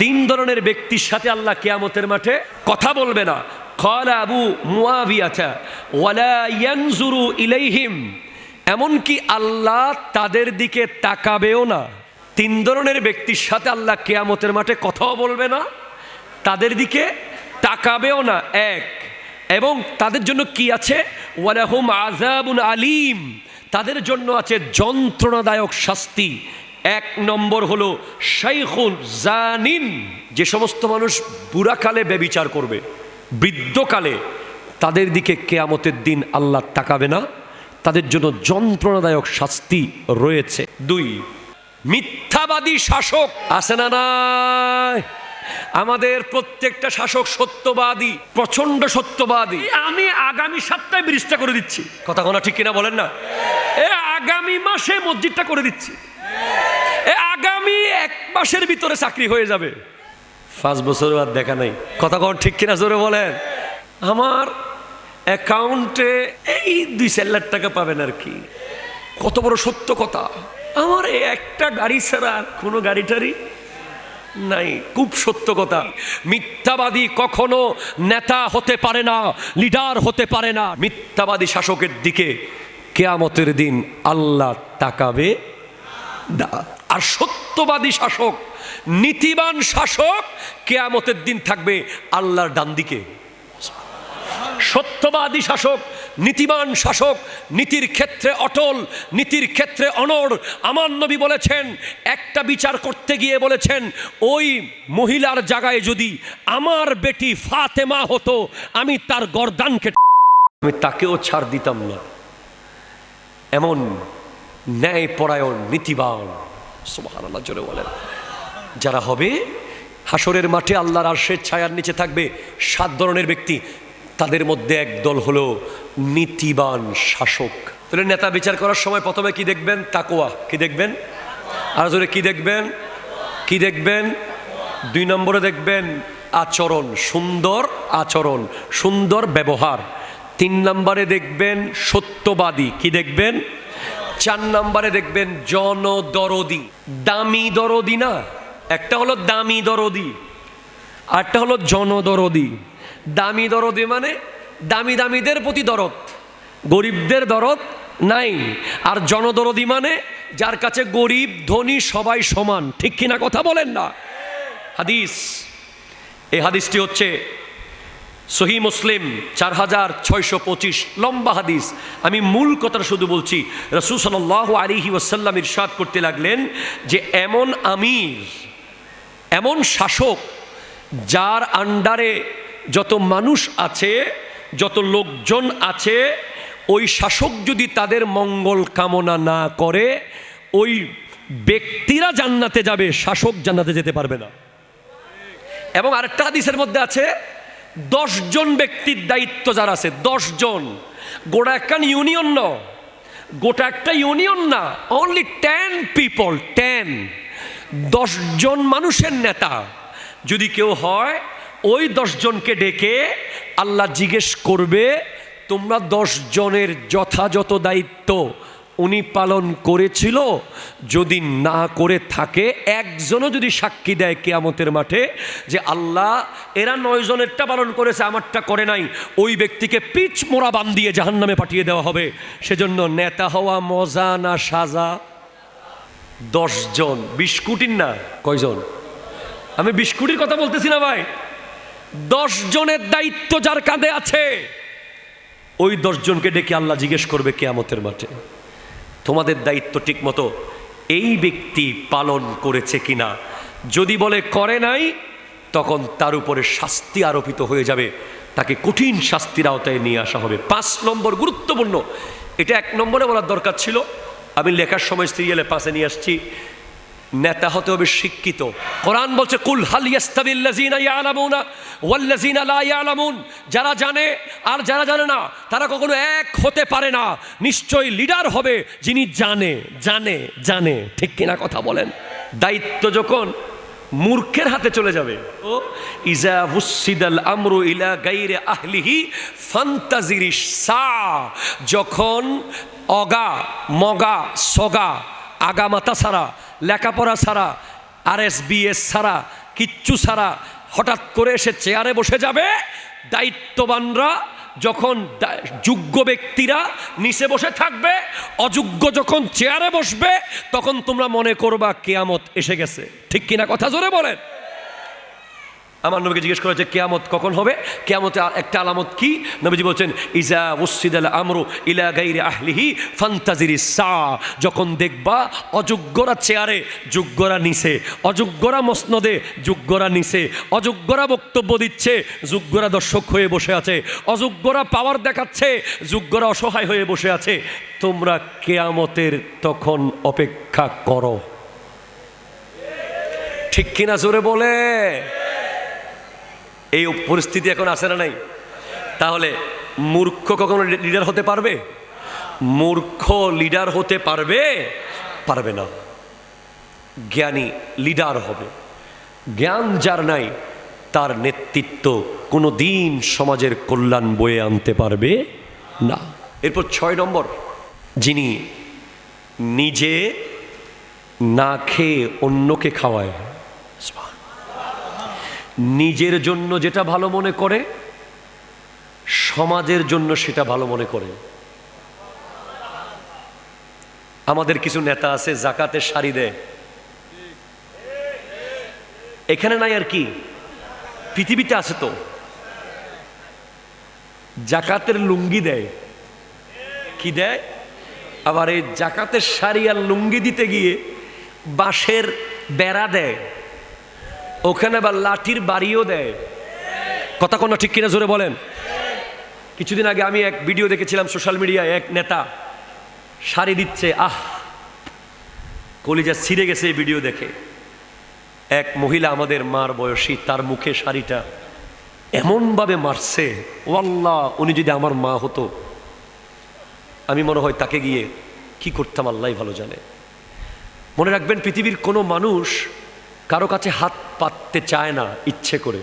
তিন ধরনের ব্যক্তির সাথে আল্লাহ কেয়ামতের মাঠে কথা বলবে না। কল আবু মুয়াবিয়াথা ওয়ালা ইয়ানজুরু ইলাইহিম। এমনকি আল্লাহ তাদের দিকে তাকাবেও না। তিন ধরনের ব্যক্তির সাথে আল্লাহ কেয়ামতের মাঠে কথাও বলবে না, তাদের দিকে তাকাবেও না। এক, এবং তাদের জন্য কি আছে? ওয়ালাহুম আজাবুন আলিম। তাদের জন্য আছে যন্ত্রণাদায়ক শাস্তি। এক নম্বর হলো শাইখুন জানিন। যে সমস্ত মানুষ বুড়াকালে ব্যবিচার করবে বৃদ্ধকালে তাদের দিকে কেয়ামতের দিন আল্লাহ তাকাবে না তাদের জন্য যন্ত্রণাদায়ক শাস্তি রয়েছে। দুই মিথ্যাবাদী শাসক আছে না নাই? আমাদের প্রত্যেকটা শাসক সত্যবাদী প্রচণ্ড সত্যবাদী। আমি আগামী সপ্তাহে ব্রিজটা করে দিচ্ছি। কথা কোনো ঠিক কিনা বলেন না? এ আগামী মাসে মসজিদটা করে দিচ্ছি। আগামী এক মাসের ভিতরে চাকরি হয়ে যাবে। পাঁচ বছর আর দেখা নাই। কথা কোন ঠিক কিনা জোরে বলেন। আমার অ্যাকাউন্টে এই দুই চার লাখ টাকা পাবেন আর কি। কত বড় সত্য কথা। আমার এই একটা গাড়ি ছাড়া কোনো গাড়ি টাড়ি নাই। খুব সত্য কথা। মিথ্যাবাদী কখনো নেতা হতে পারে না লিডার হতে পারে না। মিথ্যাবাদী শাসকের দিকে কেয়ামতের দিন আল্লাহ তাকাবে না। আর সত্যবাদী শাসক, নীতিবান শাসক কেয়ামতের দিন থাকবে আল্লাহর ডান দিকে। সত্যবাদী শাসক, নীতিবান শাসক, নীতির ক্ষেত্রে অটল, নীতির ক্ষেত্রে অনড়। আমার নবী বলেছেন, একটা বিচার করতে গিয়ে বলেছেন, ওই মহিলার জায়গায় যদি আমার বেটি ফাতেমা হতো, আমি তার গরদানকে আমি তাকেও ছাড় দিতাম না। এমন ন্যায় পরায়ণ নীতিবান সুবহান জোরে বলেন। যারা হবে হাসরের মাঠে আল্লাহর আরশের ছায়ার নিচে থাকবে সাত ধরনের ব্যক্তি। তাদের মধ্যে এক দল হলো নীতিবান শাসক। তাহলে নেতা বিচার করার সময় প্রথমে কি দেখবেন? তাকোয়া কি দেখবেন? আর জোরে কি দেখবেন? কি দেখবেন? দুই নম্বরে দেখবেন আচরণ, সুন্দর আচরণ, সুন্দর ব্যবহার। তিন নম্বরে দেখবেন সত্যবাদী। কি দেখবেন? চার নম্বরে দেখবেন জনদরদি। দামি দরদি না? একটা হলো দামি দরদি আরটা হলো জনদরদি। দামি দরদি মানে দামি দামিদের প্রতি দরদ, গরিবদের দরদ নাই। আর জনদরদি মানে যার কাছে গরিব, ধনী সবাই সমান। ঠিক কিনা কথা বলেন না? হাদিস, এই হাদিসটি হচ্ছে সহি মুসলিম চার হাজার ছয়শো পঁচিশ, লম্বা হাদিস। আমি মূল কথাটা শুধু বলছি, রসুল সাল্লাহ আলিহি ওসাল্লাম ইরশাদ করতে লাগলেন যে, এমন আমির, এমন শাসক, যার আন্ডারে যত মানুষ আছে, যত লোকজন আছে, ওই শাসক যদি তাদের মঙ্গল কামনা না করে, ওই ব্যক্তিরা জান্নাতে যাবে, শাসক জান্নাতে যেতে পারবে না। এবং আরেকটা হাদিসের মধ্যে আছে জন ব্যক্তির দায়িত্ব যারা আছে জন গোটা একটা ইউনিয়ন ন। গোটা একটা ইউনিয়ন না। অনলি টেন পিপল টেন জন মানুষের নেতা। যদি কেউ হয়, ওই জনকে ডেকে আল্লাহ জিজ্ঞেস করবে, তোমরা জনের যথাযথ দায়িত্ব উনি পালন করেছিল, যদি না করে থাকে, একজনও যদি সাক্ষী দেয় কেয়ামতের মাঠে যে আল্লাহ, এরা নয় জনেরটা পালন করেছে, আমারটা করে নাই, ওই ব্যক্তিকে পিচ মোড়া বান দিয়ে জাহান নামে পাঠিয়ে দেওয়া হবে। সেজন্য নেতা হওয়া মজা না সাজা? দশজন বিশ কোটির না? কয়জন? আমি বিশ কোটির কথা বলতেছি না ভাই। দশ জনের দায়িত্ব যার কাঁধে আছে, ওই দশজনকে ডেকে আল্লাহ জিজ্ঞেস করবে কেয়ামতের মাঠে। তোমাদের দায়িত্ব ঠিক মতো এই ব্যক্তি পালন করেছে কিনা? যদি বলে করে নাই, তখন তার উপরে শাস্তি আরোপিত হয়ে যাবে। তাকে কঠিন শাস্তির আওতায় নিয়ে আসা হবে। পাঁচ নম্বর গুরুত্বপূর্ণ। এটা এক নম্বরে বলার দরকার ছিল। আমি লেখার সময় সিরিয়ালে পাশে নিয়ে আসছি। নেতা হতে হবে শিক্ষিত। কোরআন বলছে, কুল হাল ইয়াস্তাবিল্লাযিনা ইয়ালামুনা ওয়াল্লাযিনা লা যারা জানে আর যারা জানে না, তারা কখনো এক হতে পারে না। নিশ্চয়ই লিডার হবে যিনি জানে জানে জানে। ঠিক কিনা কথা বলেন? দায়িত্ব যখন মূর্খের হাতে চলে যাবে, ও, ইজা মুসিদাল আমরু ইলা গাইরে আহলিহি ফান্তাজিরিস সা যখন অগা, মগা, সগা আগামাতা ছাড়া লেখাপড়া ছাড়া, আর এস বিএস ছাড়া, কিচ্ছু ছাড়া হঠাৎ করে এসে চেয়ারে বসে যাবে। দায়িত্ববানরা যখন যোগ্য ব্যক্তিরা নিচে বসে থাকবে, অযোগ্য যখন চেয়ারে বসবে, তখন তোমরা মনে করবা কেয়ামত এসে গেছে। ঠিক কিনা কথা জোরে বলেন। আমার নবীকে জিজ্ঞেস করা হচ্ছে কেয়ামত কখন হবে? কেয়ামতে একটা আলামত কি? নবীজি বলছেন, ইজা উসিদ আল আমরু ইলা গাইরে আহলিহি ফান্তাজিরি সা যখন দেখবা অযোগ্যরা চেয়ারে, যোগ্যরা নিচে, অযোগ্যরা মসনদে, যোগ্যরা নিছে অযোগ্যরা বক্তব্য দিচ্ছে, যোগ্যরা দর্শক হয়ে বসে আছে, অযোগ্যরা পাওয়ার দেখাচ্ছে, যোগ্যরা অসহায় হয়ে বসে আছে। তোমরা কেয়ামতের তখন অপেক্ষা করো। ঠিক কিনা জোরে বলে? এই পরিস্থিতি এখন আসে না নাই? তাহলে মূর্খ কখনো লিডার হতে পারবে? মূর্খ লিডার হতে পারবে? পারবে না। জ্ঞানী লিডার হবে। জ্ঞান যার নাই, তার নেতৃত্ব কোনো দিন সমাজের কল্যাণ বয়ে আনতে পারবে না। এরপর ছয় নম্বর, যিনি নিজে না খেয়ে অন্যকে খাওয়ায় নিজের জন্য যেটা ভালো মনে করে, সমাজের জন্য সেটা ভালো মনে করে। আমাদের কিছু নেতা আছে জাকাতের শাড়ি দেয়। এখানে নাই আর কি? পৃথিবীতে আছে তো। জাকাতের লুঙ্গি দেয়। কি দেয়? আবার এই জাকাতের শাড়ি আর লুঙ্গি দিতে গিয়ে বাঁশের বেড়া দেয়। ওখানে আবার লাঠির বাড়িও দেয়। কথা কোনো ঠিক কিনা জোরে বলেন? কিছুদিন আগে আমি এক ভিডিও দেখেছিলাম সোশ্যাল মিডিয়ায়, এক নেতা শাড়ি দিচ্ছে, আহ! কলিজা ছিঁড়ে গেছে এই ভিডিও দেখে। এক মহিলা আমাদের মার বয়সী, তার মুখে শাড়িটা এমনভাবে মারছে, ওয়াল্লাহ, উনি যদি আমার মা হতো, আমি মনে হয় তাকে গিয়ে কি করতাম আল্লাহ ভালো জানে। মনে রাখবেন, পৃথিবীর কোনো মানুষ কারও কাছে হাত পাততে চায় না ইচ্ছে করে।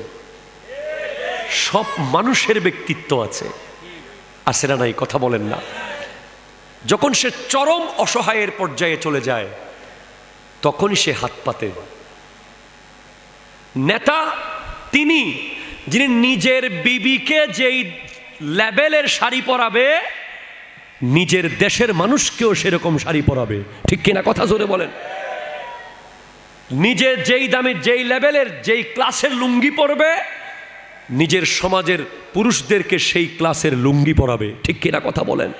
সব মানুষের ব্যক্তিত্ব আছে। আছে না নাই, কথা বলেন না। যখন সে চরম অসহায়ের পর্যায়ে চলে যায়, তখনই সে হাত পাতে। নেতা তিনি, যিনি নিজের বিবিকে যেই লেভেলের শাড়ি পরাবে, নিজের দেশের মানুষকেও সেরকম শাড়ি পরাবে। ঠিক কিনা কথা জোরে বলেন। নিজের যেই দামে যেই লেভেলের, যেই ক্লাসের লুঙ্গি পরবে, নিজের সমাজের পুরুষদেরকে সেই ক্লাসের লুঙ্গি পরাবে। ঠিক কিনা কথা বলেন?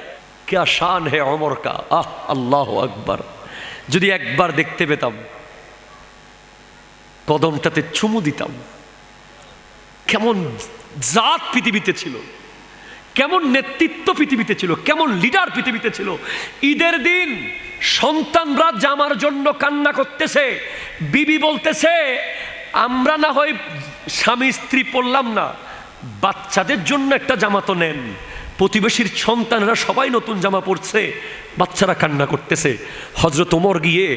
কেয়া শান হে অমর কা? আহ, আল্লাহ আকবার। যদি একবার দেখতে পেতাম, কদমটাতে চুমু দিতাম, কেমন জাত পৃথিবীতে ছিল। কেমন নেতৃত্ব পৃথিবীতে ছিল, কেমন লিডার পৃথিবীতে ছিল। ঈদের দিন সন্তানরা জামার জন্য কান্না করতেছে, বিবি বলতেছে, আমরা না হয় স্বামী, স্ত্রী পড়লাম না, বাচ্চাদের জন্য একটা জামা তো নেন। প্রতিবেশীর সন্তানরা সবাই নতুন জামা পরছে, বাচ্চারা কান্না করতেছে। হজরত ওমর গিয়ে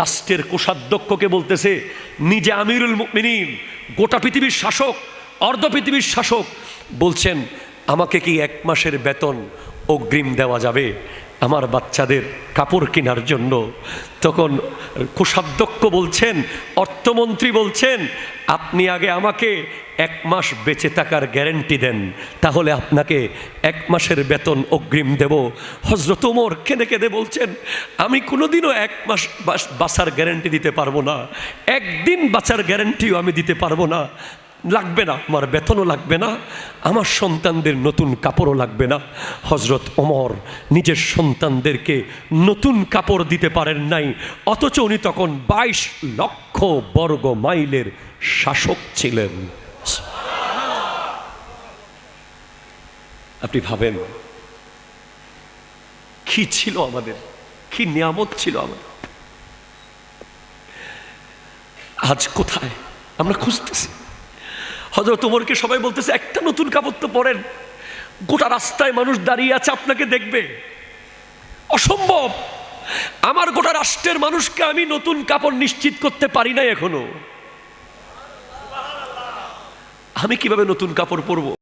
রাষ্ট্রের কোষাধ্যক্ষকে বলতেছে, নিজে আমিরুল মিনীন গোটা পৃথিবীর শাসক, অর্ধ পৃথিবীর শাসক, বলছেন আমাকে কি এক মাসের বেতন অগ্রিম দেওয়া যাবে? আমার বাচ্চাদের কাপড় কেনার জন্য তখন কোষাধ্যক্ষ বলছেন, অর্থমন্ত্রী বলছেন, আপনি আগে আমাকে এক মাস বেঁচে থাকার গ্যারেন্টি দেন, তাহলে আপনাকে এক মাসের বেতন অগ্রিম দেব। হজরত ওমর কেঁদে কেঁদে বলছেন, আমি কোনোদিনও এক মাস বাস- বাঁচার গ্যারেন্টি দিতে পারব না, একদিন বাঁচার গ্যারেন্টিও আমি দিতে পারব না। লাগবে না, আমার বেতনও লাগবে না, আমার সন্তানদের নতুন কাপড়ও লাগবে না। হজরত ওমর নিজের সন্তানদেরকে নতুন কাপড় দিতে পারেন নাই, অথচ উনি তখন বাইশ লক্ষ বর্গ মাইলের শাসক ছিলেন। আপনি ভাবেন, কি ছিল আমাদের? কি নিয়ামত ছিল আমাদের? আজ কোথায়? আমরা খুঁজতেছি। হজরত ওমরকে সবাই বলতেছে, একটা নতুন কাপড় তো পরেন। গোটা রাস্তায় মানুষ দাঁড়িয়ে আছে, আপনাকে দেখবে। অসম্ভব। আমার গোটা রাষ্ট্রের মানুষকে আমি নতুন কাপড় নিশ্চিত করতে পারি না এখনও। আমি কীভাবে নতুন কাপড় পরবো?